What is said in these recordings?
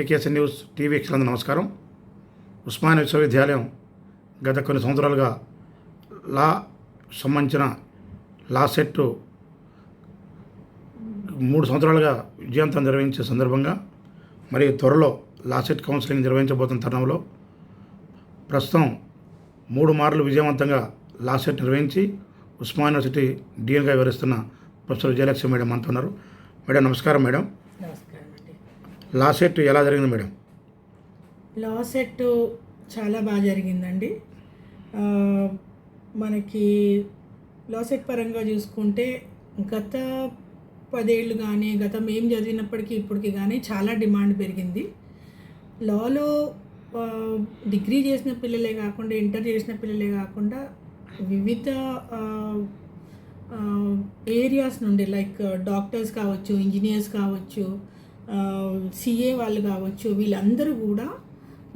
Education news TV ఎక్స్లందరూ నమస్కారం. ఉస్మానియా విశ్వవిద్యాలయం గత కొన్ని సంవత్సరాలుగా లా సంబంధించిన లా సెట్ మూడు సంవత్సరాలుగా విజయవంతం నిర్వహించే సందర్భంగా మరియు త్వరలో లా సెట్ కౌన్సిలింగ్ నిర్వహించబోతున్న తరుణంలో ప్రస్తుతం మూడు మార్లు విజయవంతంగా లా సెట్ నిర్వహించి ఉస్మానియా యూనివర్సిటీ డీఎన్గా వివరిస్తున్న ప్రొఫెసర్ విజయలక్ష్మి మేడం అంటున్నారు మేడం నమస్కారం మేడం. లా సెట్ ఎలా జరిగింది మేడం? లాసెట్ చాలా బాగా జరిగిందండి. మనకి లాసెట్ పరంగా చూసుకుంటే గత పదేళ్ళు కానీ గత మేము చదివినప్పటికీ ఇప్పటికి కానీ చాలా డిమాండ్ పెరిగింది. లాలో డిగ్రీ చేసిన పిల్లలే కాకుండా ఇంటర్ చేసిన పిల్లలే కాకుండా వివిధ ఏరియాస్ నుండి లైక్ డాక్టర్స్ కావచ్చు ఇంజనీర్స్ కావచ్చు సిఏ వాళ్ళు కావచ్చు వీళ్ళందరూ కూడా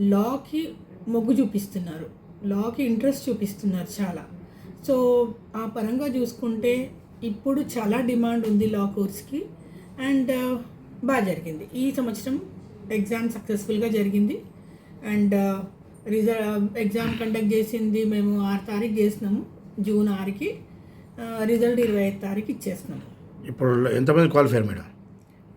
లాకి మొగ్గు చూపిస్తున్నారు. లాకి ఇంట్రెస్ట్ చూపిస్తున్నారు చాలా. సో ఆ పరంగా చూసుకుంటే ఇప్పుడు చాలా డిమాండ్ ఉంది లా కోర్స్కి. అండ్ బాగా జరిగింది. ఈ సంవత్సరం ఎగ్జామ్ సక్సెస్ఫుల్గా జరిగింది. అండ్ రిజల్ట్ ఎగ్జామ్ కండక్ట్ చేసింది మేము ఆరు తారీఖు చేసినాము జూన్ ఆరుకి. రిజల్ట్ ఇరవై ఐదు తారీఖు ఇచ్చేస్తున్నాము. ఇప్పుడు ఎంతమంది క్వాలిఫైర్ మేడం?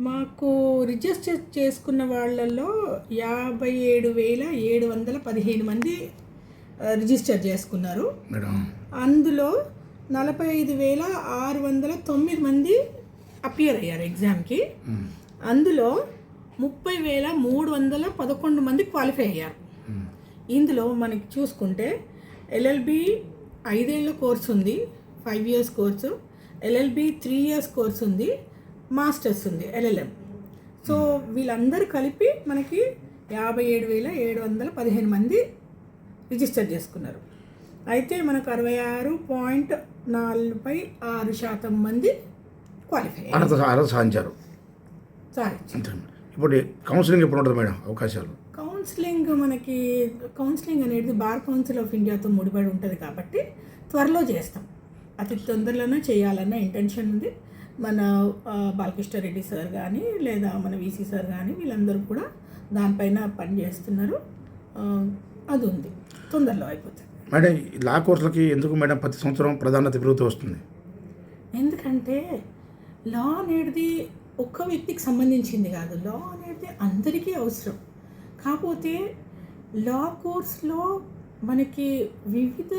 మాకు రిజిస్టర్ చేసుకున్న వాళ్ళల్లో యాభై ఏడు వేల ఏడు వందల పదిహేను మంది రిజిస్టర్ చేసుకున్నారు. అందులో నలభై ఐదు వేల ఆరు వందల తొమ్మిది మంది అపియర్ అయ్యారు ఎగ్జామ్కి. అందులో ముప్పై వేల మూడు వందల పదకొండు మంది క్వాలిఫై అయ్యారు. ఇందులో మనకి చూసుకుంటే ఎల్ఎల్బి ఐదేళ్ళ కోర్స్ ఉంది five years course. LLB three years course ఉంది మాస్టర్స్ ఉంది ఎల్ఎల్ఎం. సో వీళ్ళందరూ కలిపి మనకి యాభై ఏడు వేల ఏడు వందల పదిహేను మంది రిజిస్టర్ చేసుకున్నారు. అయితే మనకు అరవై ఆరు పాయింట్ నలభై ఆరు శాతం మంది క్వాలిఫై అర్హత సాధించారు. ఇప్పుడు కౌన్సిలింగ్ ఎప్పుడు ఉంటుంది మేడం అవకాశాలు? కౌన్సిలింగ్ మనకి కౌన్సిలింగ్ అనేది బార్ కౌన్సిల్ ఆఫ్ ఇండియాతో ముడిపడి ఉంటుంది కాబట్టి త్వరలో చేస్తాం. అతి తొందరలోనే చేయాలన్న ఇంటెన్షన్ ఉంది. మన బాలకృష్ణారెడ్డి సార్ కానీ లేదా మన వీసీ సార్ కానీ వీళ్ళందరూ కూడా దానిపైన పని చేస్తున్నారు అది ఉంది. తొందరలో అయిపోతుంది మేడం లా కోర్సులకి ఎందుకు మేడం ప్రతి సంవత్సరం ప్రాధాన్యత పెరుగుతూ వస్తుంది? ఎందుకంటే లా అనేది ఒక్క వ్యక్తికి సంబంధించింది కాదు. లా అనేది అందరికీ అవసరం. కాకపోతే లా కోర్స్లో మనకి వివిధ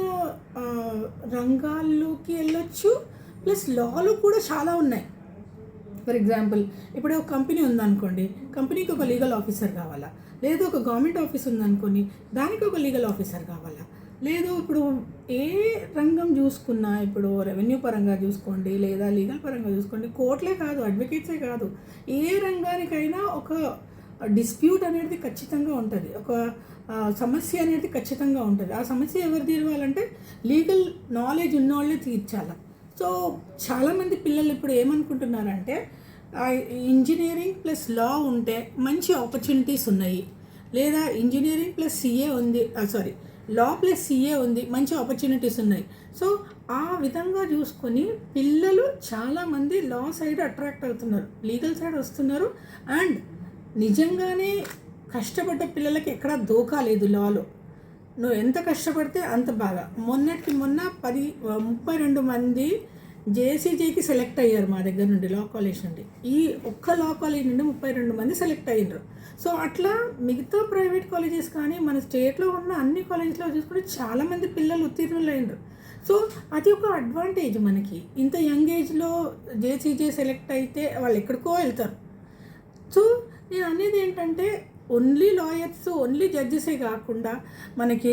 రంగాల్లోకి వెళ్ళొచ్చు ప్లస్ లాలో కూడా చాలా ఉన్నాయి. ఫర్ ఎగ్జాంపుల్ ఇప్పుడు ఒక కంపెనీ ఉందనుకోండి కంపెనీకి ఒక లీగల్ ఆఫీసర్ కావాలా? లేదు ఒక గవర్నమెంట్ ఆఫీస్ ఉందనుకోండి దానికి ఒక లీగల్ ఆఫీసర్ కావాలా? లేదు ఇప్పుడు ఏ రంగం చూసుకున్నా ఇప్పుడు రెవెన్యూ పరంగా చూసుకోండి లేదా లీగల్ పరంగా చూసుకోండి కోర్టులే కాదు అడ్వకేట్సే కాదు. ఏ రంగానికైనా ఒక డిస్ప్యూట్ అనేది ఖచ్చితంగా ఉంటుంది. ఒక సమస్య అనేది ఖచ్చితంగా ఉంటుంది. ఆ సమస్య ఎవరు తీరవాలంటే లీగల్ నాలెడ్జ్ ఉన్నవాళ్ళే తీర్చాలి? సో చాలామంది పిల్లలు ఇప్పుడు ఏమనుకుంటున్నారంటే ఇంజనీరింగ్ ప్లస్ లా ఉంటే మంచి ఆపర్చునిటీస్ ఉన్నాయి. లేదా ఇంజనీరింగ్ ప్లస్ సిఏ ఉంది సారీ లా ప్లస్ సిఏ ఉంది మంచి ఆపర్చునిటీస్ ఉన్నాయి. సో ఆ విధంగా చూసుకొని పిల్లలు చాలామంది లా సైడ్ అట్రాక్ట్ అవుతున్నారు. లీగల్ సైడ్ వస్తున్నారు. అండ్ నిజంగానే కష్టపడ్డ పిల్లలకి ఎక్కడా దోకా లేదు లాలో. నువ్వు ఎంత కష్టపడితే అంత బాగా. మొన్నటికి మొన్న పది ముప్పై రెండు మంది జేసీజేకి సెలెక్ట్ అయ్యారు మా దగ్గర నుండి లా కాలేజ్ నుండి. ఈ ఒక్క లా కాలేజ్ నుండి ముప్పై రెండు మంది సెలెక్ట్ అయ్యారు సో అట్లా మిగతా ప్రైవేట్ కాలేజెస్ కానీ మన స్టేట్లో ఉన్న అన్ని కాలేజెస్లో చూసుకుంటే చాలామంది పిల్లలు ఉత్తీర్ణులు అయినరు సో అది ఒక అడ్వాంటేజ్ మనకి. ఇంత యంగ్ ఏజ్లో జేసీజే సెలెక్ట్ అయితే వాళ్ళు ఎక్కడికో వెళ్తారు. సో నేను అనేది ఏంటంటే ఓన్లీ లాయర్స్ ఓన్లీ జడ్జెసే కాకుండా మనకి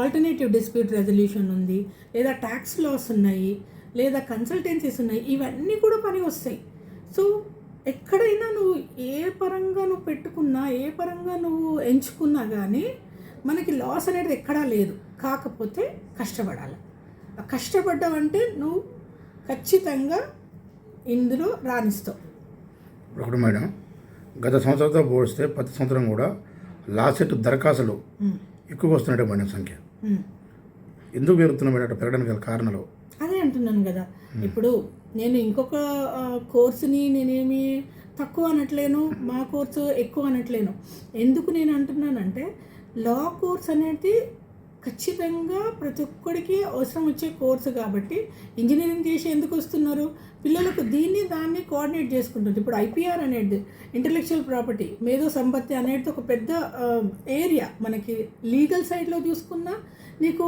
ఆల్టర్నేటివ్ డిస్ప్యూట్ రెజల్యూషన్ ఉంది లేదా ట్యాక్స్ లాస్ ఉన్నాయి లేదా కన్సల్టెన్సీస్ ఉన్నాయి ఇవన్నీ కూడా పని వస్తాయి. సో ఎక్కడైనా నువ్వు ఏ పరంగా నువ్వు పెట్టుకున్నా ఏ పరంగా నువ్వు ఎంచుకున్నా కానీ మనకి లాస్ అనేది ఎక్కడా లేదు. కాకపోతే కష్టపడాలి. కష్టపడ్డం కష్టపడ్డావంటే నువ్వు ఖచ్చితంగా ఇందులో రాణిస్తావు. ఒకటి మేడం గత సంవత్సరంతో పోలిస్తే ప్రతి సంవత్సరం కూడా లా సెట్ దరఖాస్తులు వస్తున్నాయి మేడం సంఖ్య. ఎందుకు అట్లా పెరగడానికి గల కారణాలు? అదే అంటున్నాను కదా. ఇప్పుడు నేను ఇంకొక కోర్సుని నేనేమి తక్కువ అనట్లేను మా కోర్సు ఎక్కువ అనట్లేను. ఎందుకు నేను అంటున్నానంటే లా కోర్స్ అనేది ఖచ్చితంగా ప్రతి ఒక్కడికి అవసరం వచ్చే కోర్సు కాబట్టి ఇంజనీరింగ్ చేసి ఎందుకు వస్తున్నారు? పిల్లలకు దీన్ని దాన్ని కోఆర్డినేట్ చేసుకుంటుంది. ఇప్పుడు ఐపీఆర్ అనేది ఇంటలెక్చువల్ ప్రాపర్టీ మేధో సంపత్తి అనేది ఒక పెద్ద ఏరియా మనకి లీగల్ సైడ్లో చూసుకున్నా నీకు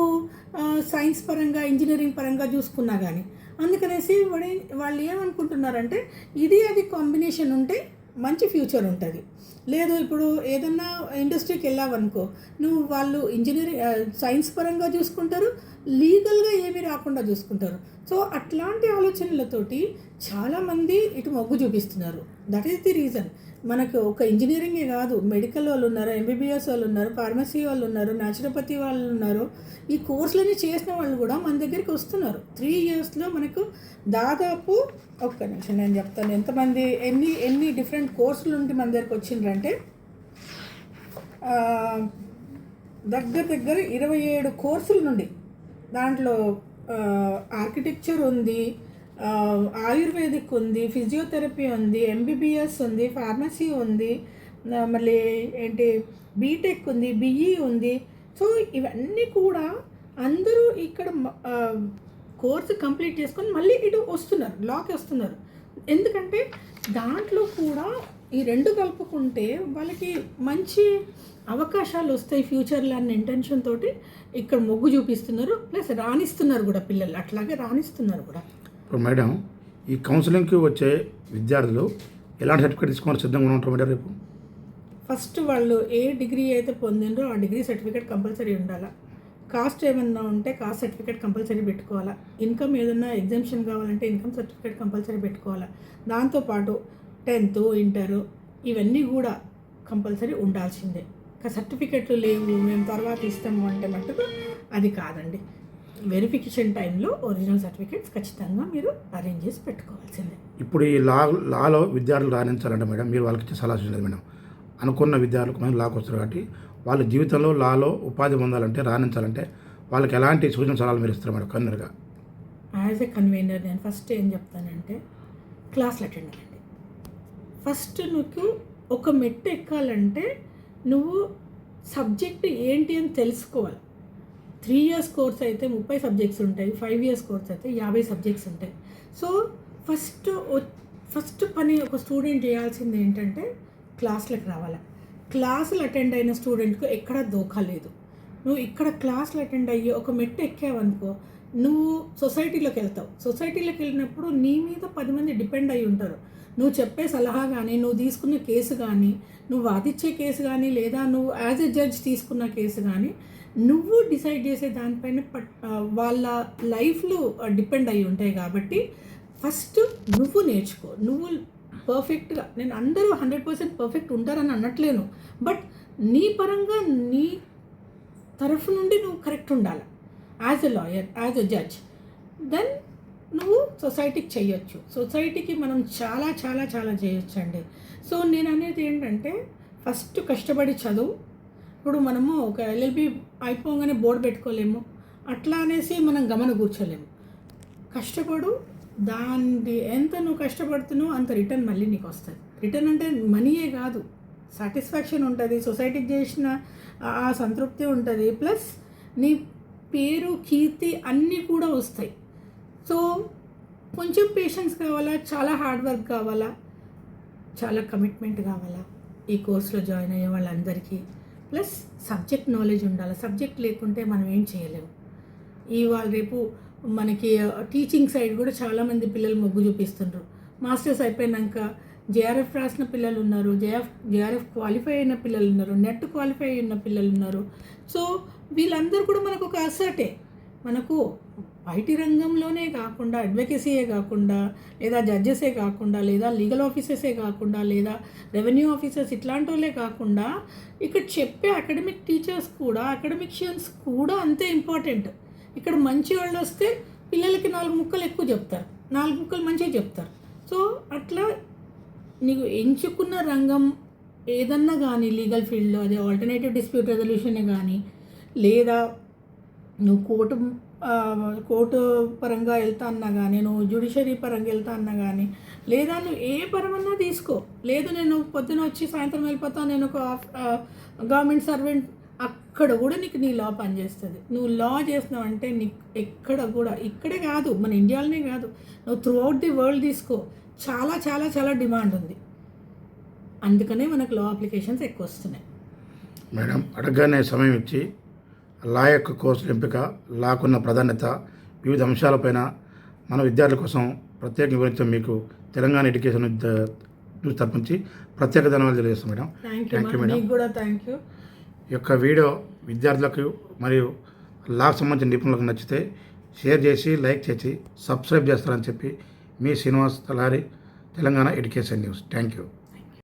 సైన్స్ పరంగా ఇంజనీరింగ్ పరంగా చూసుకున్నా కానీ అందుకనేసి వాడి వాళ్ళు ఏమనుకుంటున్నారంటే ఇది అది కాంబినేషన్ ఉంటే మంచి ఫ్యూచర్ ఉంటుంది. లేదు ఇప్పుడు ఏదన్నా ఇండస్ట్రీకి వెళ్ళావనుకో నువ్వు వాళ్ళు ఇంజనీరింగ్ సైన్స్ పరంగా చూసుకుంటారు లీగల్గా ఏమీ రాకుండా చూసుకుంటారు. సో అట్లాంటి ఆలోచనలతోటి చాలామంది ఇటు మొగ్గు చూపిస్తున్నారు. దట్ ఈస్ ది రీజన్ మనకు ఒక ఇంజనీరింగే కాదు. మెడికల్ వాళ్ళు ఉన్నారు ఎంబీబీఎస్ వాళ్ళు ఉన్నారు ఫార్మసీ వాళ్ళు ఉన్నారు న్యాచురోపతి వాళ్ళు ఉన్నారు ఈ కోర్సులన్నీ చేసిన వాళ్ళు కూడా మన దగ్గరికి వస్తున్నారు. త్రీ ఇయర్స్లో మనకు దాదాపు ఒక్క నిమిషం నేను చెప్తాను. ఎంతమంది ఎన్ని ఎన్ని డిఫరెంట్ కోర్సులు ఉంటే మన దగ్గరికి వచ్చిండ్రంటే దగ్గర దగ్గర ఇరవై ఏడు కోర్సుల నుండి దాంట్లో ఆర్కిటెక్చర్ ఉంది ఆయుర్వేదిక్ ఉంది ఫిజియోథెరపీ ఉంది ఎంబీబీఎస్ ఉంది ఫార్మసీ ఉంది మళ్ళీ ఏంటి బీటెక్ ఉంది బిఈ ఉంది. సో ఇవన్నీ కూడా అందరూ ఇక్కడ కోర్సు కంప్లీట్ చేసుకొని మళ్ళీ ఇటు వస్తున్నారు లాకి వస్తున్నారు. ఎందుకంటే దాంట్లో కూడా ఈ రెండు కలుపుకుంటే వాళ్ళకి మంచి అవకాశాలు వస్తాయి ఫ్యూచర్లో అన్న ఇంటెన్షన్ తోటి ఇక్కడ మొగ్గు చూపిస్తున్నారు ప్లస్ రాణిస్తున్నారు కూడా పిల్లలు. అట్లాగే రాణిస్తున్నారు కూడా. ఇప్పుడు మేడం ఈ కౌన్సిలింగ్కి వచ్చే విద్యార్థులు ఎలాంటి సర్టిఫికేట్ తీసుకోవాలి సిద్ధంగా ఉంటారు మేడం రేపు? ఫస్ట్ వాళ్ళు ఏ డిగ్రీ అయితే పొందిండ్రో ఆ డిగ్రీ సర్టిఫికేట్ కంపల్సరీ ఉండాలా? కాస్ట్ ఏమన్నా ఉంటే కాస్ట్ సర్టిఫికేట్ కంపల్సరీ పెట్టుకోవాలా? ఇన్కమ్ ఏదన్నా ఎగ్జామ్షన్ కావాలంటే ఇన్కమ్ సర్టిఫికేట్ కంపల్సరీ పెట్టుకోవాలా? దాంతోపాటు టెన్త్ ఇంటర్ ఇవన్నీ కూడా కంపల్సరీ ఉండాల్సిందే. సర్టిఫికెట్లు లేవు మేము తర్వాత ఇస్తాము అంటే మటుకు అది కాదండి. వెరిఫికేషన్ టైంలో ఒరిజినల్ సర్టిఫికేట్స్ ఖచ్చితంగా మీరు అరేంజ్ చేసి పెట్టుకోవాల్సిందే. ఇప్పుడు ఈ లా లాలో విద్యార్థులు రాణించాలంటే మేడం మీరు వాళ్ళకి ఇచ్చే సలహా లేదు మేడం. అనుకున్న విద్యార్థులకు మనం లాకు వస్తారు కాబట్టి వాళ్ళ జీవితంలో లాలో ఉపాధి పొందాలంటే రాణించాలంటే వాళ్ళకి ఎలాంటి సూచన సలహాలు మీరు ఇస్తారు మేడం కన్నర్గా యాజ్ ఎ కన్వీనర్ నేను ఫస్ట్ ఏం చెప్తానంటే క్లాస్లు అటెండ్ అవ్వండి ఫస్ట్ నువ్వు ఒక మెట్టు ఎక్కాలంటే నువ్వు సబ్జెక్ట్ ఏంటి అని తెలుసుకోవాలి. త్రీ ఇయర్స్ కోర్స్ అయితే ముప్పై సబ్జెక్ట్స్ ఉంటాయి ఫైవ్ ఇయర్స్ కోర్స్ అయితే యాభై సబ్జెక్ట్స్ ఉంటాయి. సో ఫస్ట్ ఫస్ట్ పని ఒక స్టూడెంట్ చేయాల్సింది ఏంటంటే క్లాసులకు రావాలి. క్లాసులు అటెండ్ అయిన స్టూడెంట్కు ఎక్కడ దోఖా లేదు. నువ్వు ఇక్కడ క్లాసులు అటెండ్ అయ్యి ఒక మెట్టు ఎక్కావనుకో నువ్వు సొసైటీలోకి వెళ్తావు. సొసైటీలోకి వెళ్ళినప్పుడు నీ మీద పది మంది డిపెండ్ అయి ఉంటారు. నువ్వు చెప్పే సలహా కానీ నువ్వు తీసుకున్న కేసు కానీ నువ్వు వాదిచ్చే కేసు కానీ లేదా నువ్వు యాజ్ ఎ జడ్జ్ తీసుకున్న కేసు కానీ నువ్వు డిసైడ్ చేసే దానిపైన వాళ్ళ లైఫ్లు డిపెండ్ అయి ఉంటాయి కాబట్టి ఫస్ట్ నువ్వు నేర్చుకో. నువ్వు పర్ఫెక్ట్గా నేను అందరూ హండ్రెడ్ పర్సెంట్ పర్ఫెక్ట్ ఉంటారని అనట్లేను బట్ నీ పరంగా నీ తరఫు నుండి నువ్వు కరెక్ట్ ఉండాలి. As a lawyer as a judge. Then నువ్వు సొసైటీకి చేయొచ్చు. సొసైటీకి మనం చాలా చాలా చాలా చేయొచ్చు అండి సో నేను అనేది ఏంటంటే ఫస్ట్ కష్టపడి చదువు. ఇప్పుడు మనము ఒక ఎల్ఎల్బి అయిపోగానే బోర్డు పెట్టుకోలేము. అట్లా అనేసి మనం గమన కూర్చోలేము. కష్టపడు దాన్ని ఎంత నువ్వు కష్టపడుతున్నావు అంత రిటర్న్ మళ్ళీ నీకు వస్తుంది. రిటర్న్ అంటే మనీయే కాదు. సాటిస్ఫాక్షన్ ఉంటుంది. సొసైటీకి చేసిన ఆ- ఆ సంతృప్తి ఉంటుంది. ప్లస్ నీ పేరు కీర్తి అన్నీ కూడా వస్తాయి. సో కొంచెం పేషెన్స్ కావాలా చాలా హార్డ్ వర్క్ కావాలా చాలా కమిట్మెంట్ కావాలా ఈ కోర్సులో జాయిన్ అయ్యే వాళ్ళందరికీ. ప్లస్ సబ్జెక్ట్ నాలెడ్జ్ ఉండాలి సబ్జెక్ట్ లేకుంటే మనం ఏం చేయలేము ఇవాళ రేపు మనకి టీచింగ్ సైడ్ కూడా చాలామంది పిల్లలు మొగ్గు చూపిస్తుండ్రు. మాస్టర్స్ అయిపోయినాక జేఆర్ఎఫ్ రాసిన పిల్లలు ఉన్నారు జేఎఫ్ జేఆర్ఎఫ్ క్వాలిఫై అయిన పిల్లలు ఉన్నారు నెట్ క్వాలిఫై అయిన పిల్లలు ఉన్నారు. సో వీళ్ళందరూ కూడా మనకు ఒక అసర్టే మనకు ఐటీ రంగంలోనే కాకుండా అడ్వకేసీయే కాకుండా లేదా జడ్జెసే కాకుండా లేదా లీగల్ ఆఫీసర్సే కాకుండా లేదా రెవెన్యూ ఆఫీసర్స్ ఇట్లాంటి వాళ్ళే కాకుండా ఇక్కడ చెప్పే అకాడమిక్ టీచర్స్ కూడా అకాడమిషియన్స్ కూడా అంతే ఇంపార్టెంట్ ఇక్కడ మంచి వాళ్ళు వస్తే పిల్లలకి నాలుగు ముక్కలు ఎక్కువ చెప్తారు. నాలుగు ముక్కలు మంచిగా చెప్తారు. సో అట్లా నీకు ఎంచుకున్న రంగం ఏదన్నా కానీ లీగల్ ఫీల్డ్లో అదే ఆల్టర్నేటివ్ డిస్ప్యూట్ రెజల్యూషనే కానీ లేదా నువ్వు కోర్టు కోర్టు పరంగా వెళ్తా అన్నా కానీ నువ్వు జ్యుడిషరీ పరంగా వెళ్తా అన్నా కానీ లేదా నువ్వు ఏ పరమన్నా తీసుకో. లేదు నేను పొద్దున వచ్చి సాయంత్రం వెళ్ళిపోతా నేను ఒక గవర్నమెంట్ సర్వెంట్ అక్కడ కూడా నీకు నీ లా పనిచేస్తుంది. నువ్వు లా చేస్తున్నావు అంటే నీకు ఎక్కడ కూడా ఇక్కడే కాదు మన ఇండియాలోనే కాదు. నువ్వు త్రూ అవుట్ ది వరల్డ్ తీసుకో. చాలా చాలా చాలా డిమాండ్ ఉంది. అందుకనే మనకు లా అప్లికేషన్స్ ఎక్కువ వస్తున్నాయి. మేడం అడగగానే సమయం ఇచ్చి లా యొక్క కోర్సుల ఎంపిక లాకున్న ప్రాధాన్యత వివిధ అంశాలపైన మన విద్యార్థుల కోసం ప్రత్యేక వివరించడం మీకు తెలంగాణ ఎడ్యుకేషన్ న్యూస్ తరపు నుంచి ప్రత్యేక ధన్యవాదాలు తెలియజేస్తాం మేడం. థ్యాంక్ యూ కూడా థ్యాంక్ యూ ఈ యొక్క వీడియో విద్యార్థులకు మరియు లాకు సంబంధించిన నిపుణులకు నచ్చితే షేర్ చేసి లైక్ చేసి సబ్స్క్రైబ్ చేస్తారని చెప్పి మీ Srinivas Talari Telangana education news. Thank you